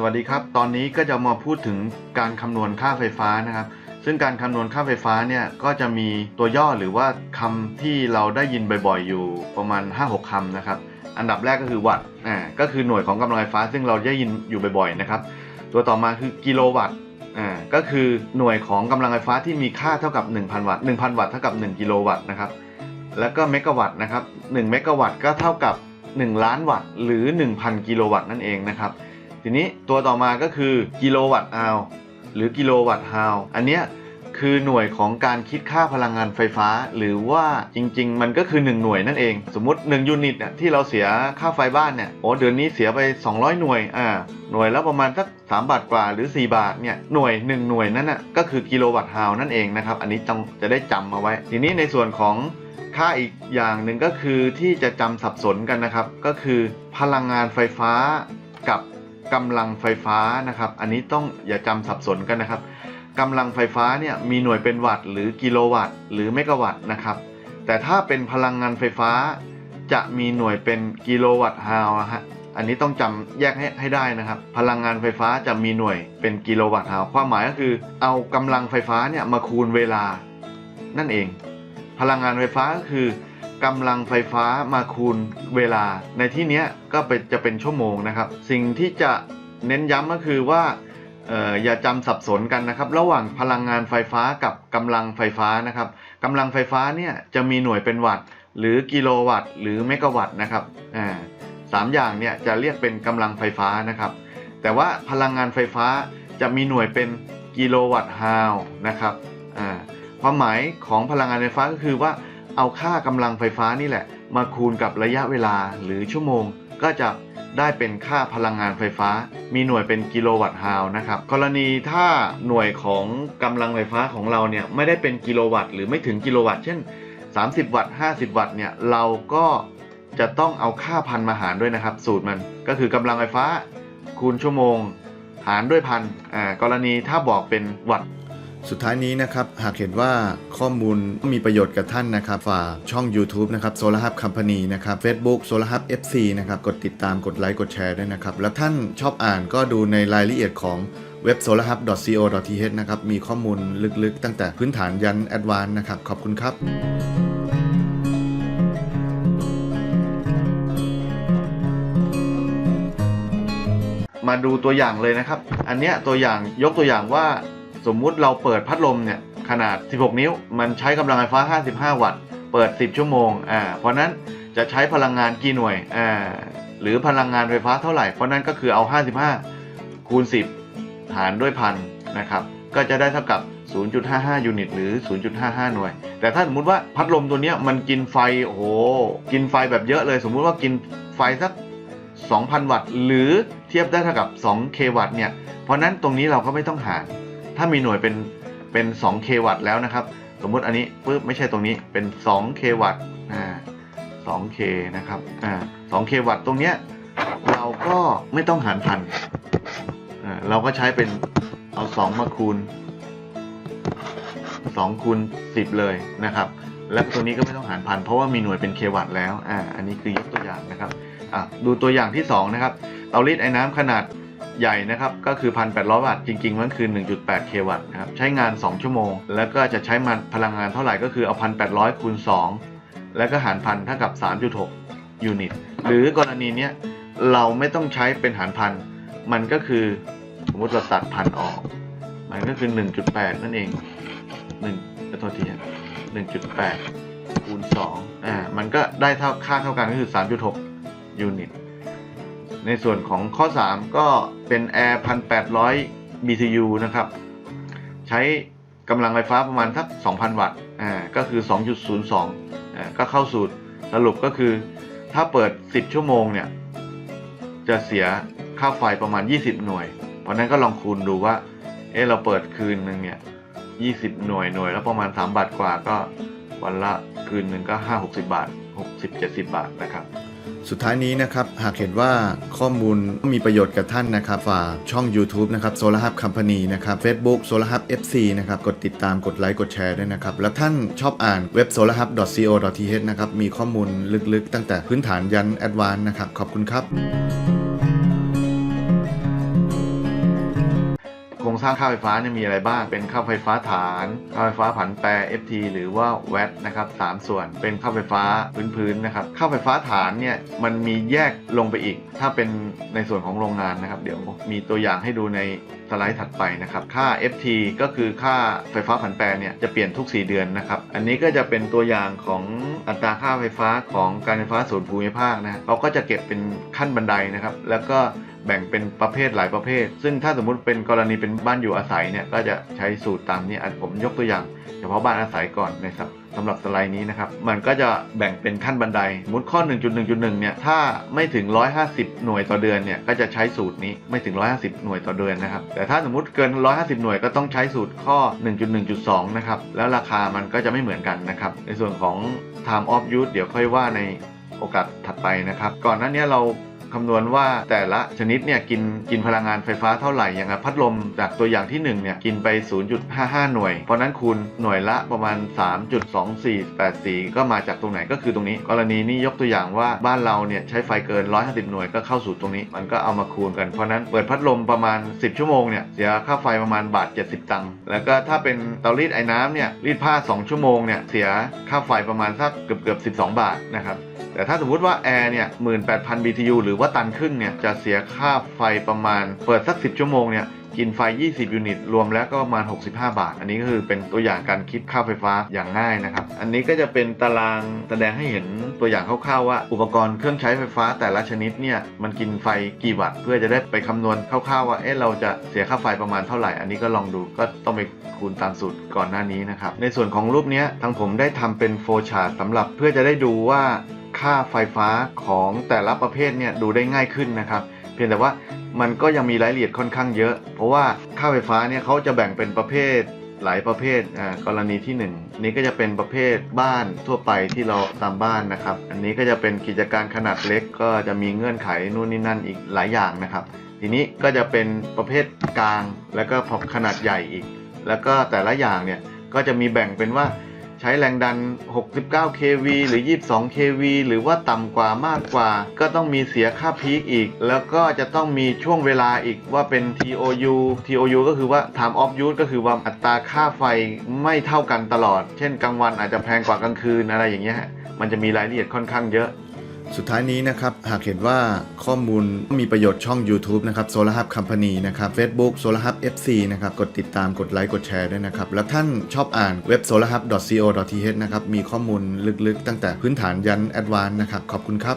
สวัสดีครับ ตอนนี้ก็จะมาพูดถึงการคำนวณค่าไฟฟ้านะครับ ซึ่งการคำนวณค่าไฟฟ้าเนี่ยก็จะมีตัวย่อหรือว่าคำที่เราได้ยินบ่อยๆ อยู่ประมาณ 5-6คำนะครับ อันดับแรกก็คือวัตต์ อ่า ก็คือหน่วยของกำลังไฟฟ้า ซึ่งเราได้ยินอยู่บ่อยๆ นะครับ ตัวต่อมาคือกิโลวัตต์ อ่า ก็คือหน่วยของกำลังไฟฟ้าที่มีค่าเท่ากับ 1,000 วัตต์ 1,000 วัตต์เท่ากับ 1 กิโลวัตต์นะครับ แล้วก็เมกะวัตต์นะครับ 1 เมกะวัตต์ก็เท่ากับ 1 ล้านวัตต์ หรือ 1,000 กิโลวัตต์นั่นเองนะครับ ทีนี้ตัวต่อมาก็คือกิโลวัตต์อาวหรือกิโลวัตต์ฮาวอันเนี้ยคือหน่วยของการคิดค่าพลังงานไฟฟ้า หรือว่าจริง ๆ มันก็คือ 1 หน่วยนั่นเอง สมมติ 1 ยูนิตเนี่ยที่เราเสียค่าไฟบ้านเนี่ยโอ้เดือนนี้เสียไป 200 หน่วยอ่าหน่วยและประมาณสัก3บาทกว่าหรือ 4 บาทเนี่ยหน่วย 1 หน่วยนั่นน่ะก็คือกิโลวัตต์ฮาวนั่นเองนะครับ อันนี้ต้องจะได้จำมาไว้ ทีนี้ในส่วนของค่าอีกอย่างหนึ่งก็คือที่จะจำสับสนกันนะครับ ก็คือพลังงานไฟฟ้ากับ กำลังไฟฟ้านะครับ อันนี้ต้องอย่าจำสับสนกันนะครับกำลังไฟฟ้าเนี่ยมีหน่วยเป็นวัตต์หรือกิโลวัตต์ หรือเมกะวัตต์นะครับ แต่ถ้าเป็นพลังงานไฟฟ้า จะมีหน่วยเป็นกิโลวัตต์ฮาวนะฮะอันนี้ต้องจำแยกให้ให้ได้นะครับ พลังงานไฟฟ้าจะมีหน่วยเป็นกิโลวัตต์ฮาวความหมายก็คือ เอากำลังไฟฟ้าเนี่ยมาคูณเวลา นั่นเอง พลังงานไฟฟ้าก็คือ กำลังไฟฟ้ามาคูณเวลา ในที่นี้ก็เป็นจะเป็นชั่วโมงนะครับ สิ่งที่จะเน้นย้ำก็คือว่าออย่าจำสับสนกันนะครับ ระหว่างพลังงานไฟฟ้ากับกำลังไฟฟ้านะครับกำลังไฟฟ้าเนี่ยจะมีหน่วยเป็นวัตต์หรือกิโลวัตต์หรือเมกะวัตต์นะครับอ่าสามอย่างเนี่ยจะเรียกเป็นกำลังไฟฟ้านะครับ แต่ว่าพลังงานไฟฟ้าจะมีหน่วยเป็นกิโลวัตต์ฮาวนะครับอ่าความหมายของพลังงานไฟฟ้าก็คือว่า เอาค่ากำลังไฟฟ้านี่แหละ มาคูณกับระยะเวลาหรือชั่วโมง ก็จะได้เป็นค่าพลังงานไฟฟ้า มีหน่วยเป็นกิโลวัตต์ฮาวนะครับ กรณีถ้าหน่วยของกำลังไฟฟ้าของเราเนี่ยไม่ได้เป็นกิโลวัตต์หรือไม่ถึงกิโลวัตต์ เช่น 30 วัตต์ 50 วัตต์เนี่ยเราก็จะต้องเอาค่าพันมาหารด้วยนะครับ สูตรมันก็คือกำลังไฟฟ้าคูณชั่วโมง หารด้วยพันอ่ากรณีถ้าบอกเป็นวัตต์ สุดท้ายนี้นะครับ หากเห็นว่าข้อมูลมีประโยชน์กับท่านนะครับ ฝากช่อง YouTube นะครับ Solar Hub Company นะครับ Facebook Solar Hub FC นะครับ กดติดตามกดไลค์กดแชร์ด้วยนะครับ แล้วท่านชอบอ่านก็ดูในรายละเอียดของเว็บ solarhub.co.th นะครับ มีข้อมูลลึกๆ ตั้งแต่พื้นฐานยันแอดวานนะครับ ขอบคุณครับมาดูตัวอย่างเลยนะครับ อันเนี้ยตัวอย่างยกตัวอย่างว่า สมมุติเราเปิดพัดลมเนี่ยขนาด 16 นิ้ว มันใช้กำลังไฟฟ้า 55 วัตต์ เปิด 10 ชั่วโมงอ่าเพราะนั้นจะใช้พลังงานกี่หน่วยอ่าหรือพลังงานไฟฟ้าเท่าไหร่ เพราะนั้นก็คือเอา 55 คูณ 10 หารด้วยพันนะครับ ก็จะได้เท่ากับ 0.55 ยูนิต หรือ 0.55 หน่วย แต่ถ้าสมมุติว่าพัดลมตัวเนี้ยมันกินไฟ โอ้โห กินไฟแบบเยอะเลย สมมุติว่ากินไฟสัก 2,000 วัตต์ หรือเทียบได้เท่ากับ2เควัตต์เนี่ย เพราะนั้นตรงนี้เราก็ไม่ต้องหาร ถ้ามีหน่วยเป็นเป็น2เควัตต์แล้วนะครับ สมมุติอันนี้ปึ๊บไม่ใช่ตรงนี้เป็น2เควัตต์อ่า2เคนะครับอ่า2เควัตต์ตรงเนี้ยเราก็ไม่ต้องหารพันอ่าเราก็ใช้เป็นเอา 2 มาคูณ 2 คูณ 10 เลยนะครับ แล้วตัวนี้ก็ไม่ต้องหารพันเพราะว่ามีหน่วยเป็นเควัตต์แล้วอ่าอันนี้คือยกตัวอย่างนะครับอะดูตัวอย่างที่ 2 นะครับเตารีดไอ้น้ำขนาด ใหญ่นะครับก็คือ 1,800 วัตต์จริงๆมันคือ 1.8 เควัตต์นะครับใช้งาน 2 ชั่วโมง แล้วก็จะใช้มันพลังงานเท่าไหร่ก็คือเอา 1,800 คูณ 2 แล้วก็หารพันเท่ากับ 3.6 ยูนิต หรือกรณีเนี้ยเราไม่ต้องใช้เป็นหารพันมันก็คือสมมติเราตัดพันออก มันก็คือ 1.8 นั่นเอง1ขอโทษทีนะ1.8คูณ2อ่ามันก็ได้เท่าค่าเท่ากันก็คือ 3.6 ยูนิต ในส่วนของข้อ 3 ก็เป็น Air 1,800 BTU นะครับ ใช้กำลังไฟฟ้าประมาณสัก 2,000 วัตต์อ่าก็คือ 2.02อ่าก็เข้าสูตรสรุปก็คือ ถ้าเปิด 10 ชั่วโมงเนี่ย จะเสียค่าไฟประมาณ 20 หน่วย เพราะนั้นก็ลองคูณดูว่า เออเราเปิดคืนหนึ่งเนี่ย20 หน่วยหน่วยแล้วประมาณ 3 บาทกว่าก็วันละคืนหนึ่งก็ 5-60 บาท 60-70 บาทนะครับ สุดท้ายนี้นะครับ หากเห็นว่าข้อมูลมีประโยชน์กับท่านนะครับฝากช่อง YouTube นะครับ Solar Hub Company นะครับ Facebook Solar Hub FC นะครับ กดติดตามกดไลค์กดแชร์ด้วยนะครับ แล้วท่านชอบอ่านเว็บ solarhub.co.th นะครับ มีข้อมูลลึกๆ ตั้งแต่พื้นฐานยันแอดวานนะครับ ขอบคุณครับ รงสร้างค่าไฟฟ้าเนี่ยมีอะไรบ้าง เป็นค่าไฟฟ้าฐาน ค่าไฟฟ้าผันแปร FT หรือว่า WAT นะครับสามส่วน เป็นค่าไฟฟ้าพื้นๆนะครับ ค่าไฟฟ้าฐานเนี่ยมันมีแยกลงไปอีก ถ้าเป็นในส่วนของโรงงานนะครับ เดี๋ยวมีตัวอย่างให้ดูในสไลด์ถัดไปนะครับ ค่า FT ก็คือค่าไฟฟ้าผันแปรเนี่ยจะเปลี่ยนทุก 4 เดือนนะครับ อันนี้ก็จะเป็นตัวอย่างของอัตราค่าไฟฟ้าของการไฟฟ้าส่วนภูมิภาคนะเขาก็จะเก็บเป็นขั้นบันไดนะครับ แล้วก็ แบ่งเป็นประเภทหลายประเภท ซึ่งถ้าสมมุติเป็นกรณีเป็นบ้านอยู่อาศัยเนี่ยก็จะใช้สูตรตามนี้อันผมยกตัวอย่าง เฉพาะบ้านอาศัยก่อนนะครับสำหรับสไลด์นี้นะครับมันก็จะแบ่งเป็นขั้นบันไดสมมุติข้อ 1.1.1 เนี่ยถ้าไม่ถึง 150 หน่วยต่อเดือนเนี่ยก็จะใช้สูตรนี้ไม่ถึง 150 หน่วยต่อเดือนนะครับแต่ถ้าสมมุติเกิน 150 หน่วยก็ต้องใช้สูตรข้อ 1.1.2 นะครับแล้วราคามันก็จะไม่เหมือนกันนะครับในส่วนของ time of use เดี๋ยวค่อยว่าในโอกาสถัดไปนะครับ ก่อนหน้านี้เรา คำนวณว่าแต่ละชนิดเนี่ยกินกินพลังงานไฟฟ้าเท่าไหร่อย่างพัดลมจากตัวอย่างที่1เนี่ยกินไป 0.55 หน่วย เพราะนั้นคูณหน่วยละประมาณ 3.2484 ก็มาจากตรงไหนก็คือตรงนี้ กรณีนี้ยกตัวอย่างว่าบ้านเราเนี่ยใช้ไฟเกิน 150 หน่วยก็เข้าสู่ตรงนี้ มันก็เอามาคูณกันเพราะนั้นเปิดพัดลมประมาณ 10 ชั่วโมงเนี่ยเสียค่าไฟประมาณบาท 70 ตังค์แล้วก็ถ้าเป็นเตารีดไอ้น้ำเนี่ยรีดผ้า 2 ชั่วโมงเนี่ยเสียค่าไฟประมาณสักเกือบเกือบ 12 บาทนะครับ แต่ถ้าสมมติว่าแอร์เนี่ย 18,000 BTU หรือว่าตันครึ่งเนี่ย จะเสียค่าไฟประมาณ เปิดสัก 10 ชั่วโมงเนี่ย กินไฟ 20 ยูนิต รวมแล้วก็ประมาณ 65 บาท อันนี้ก็คือเป็นตัวอย่างการคิดค่าไฟฟ้าอย่างง่ายนะครับ อันนี้ก็จะเป็นตารางแสดงให้เห็นตัวอย่างคร่าวๆว่า อุปกรณ์เครื่องใช้ไฟฟ้าแต่ละชนิดเนี่ยมันกินไฟกี่วัตต์เพื่อจะได้ไปคำนวณคร่าวๆว่าเอ๊ะเราจะเสียค่าไฟประมาณเท่าไหร่ อันนี้ก็ลองดูก็ต้องไปคูณตามสูตรก่อนหน้านี้นะครับในส่วนของรูปเนี้ยทางผมได้ทำเป็นโฟชาร์ตสำหรับเพื่อจะได้ดูว่า ค่าไฟฟ้าของแต่ละประเภทเนี่ยดูได้ง่ายขึ้นนะครับ เพียงแต่ว่ามันก็ยังมีรายละเอียดค่อนข้างเยอะ เพราะว่าค่าไฟฟ้าเนี่ยเขาจะแบ่งเป็นประเภทหลายประเภทอ่ากรณีที่หนึ่งนี้ก็จะเป็นประเภทบ้านทั่วไปที่เราตามบ้านนะครับ อันนี้ก็จะเป็นกิจการขนาดเล็กก็จะมีเงื่อนไขนู่นนี่นั่นอีกหลายอย่างนะครับ ทีนี้ก็จะเป็นประเภทกลางแล้วก็พอขนาดใหญ่อีก แล้วก็แต่ละอย่างเนี่ยก็จะมีแบ่งเป็นว่า ใช้แรงดัน 69 kV หรือ 22 kV หรือว่าต่ำกว่ามากกว่า ก็ต้องมีเสียค่าพีคอีก แล้วก็จะต้องมีช่วงเวลาอีกว่าเป็น TOU TOU ก็คือว่า time of use ก็คือว่าอัตราค่าไฟไม่เท่ากันตลอด เช่นกลางวันอาจจะแพงกว่ากลางคืนอะไรอย่างเงี้ยฮะมันจะมีรายละเอียดค่อนข้างเยอะ สุดท้ายนี้นะครับ หากเห็นว่าข้อมูลมีประโยชน์ช่อง YouTube นะครับ Solar Hub Company นะครับ Facebook Solar Hub FC นะครับ กดติดตามกดไลค์กดแชร์ด้วยนะครับ แล้วท่านชอบอ่านเว็บ solarhub.co.th นะครับ มีข้อมูลลึกๆ ตั้งแต่พื้นฐานยันแอดวานนะครับ ขอบคุณครับ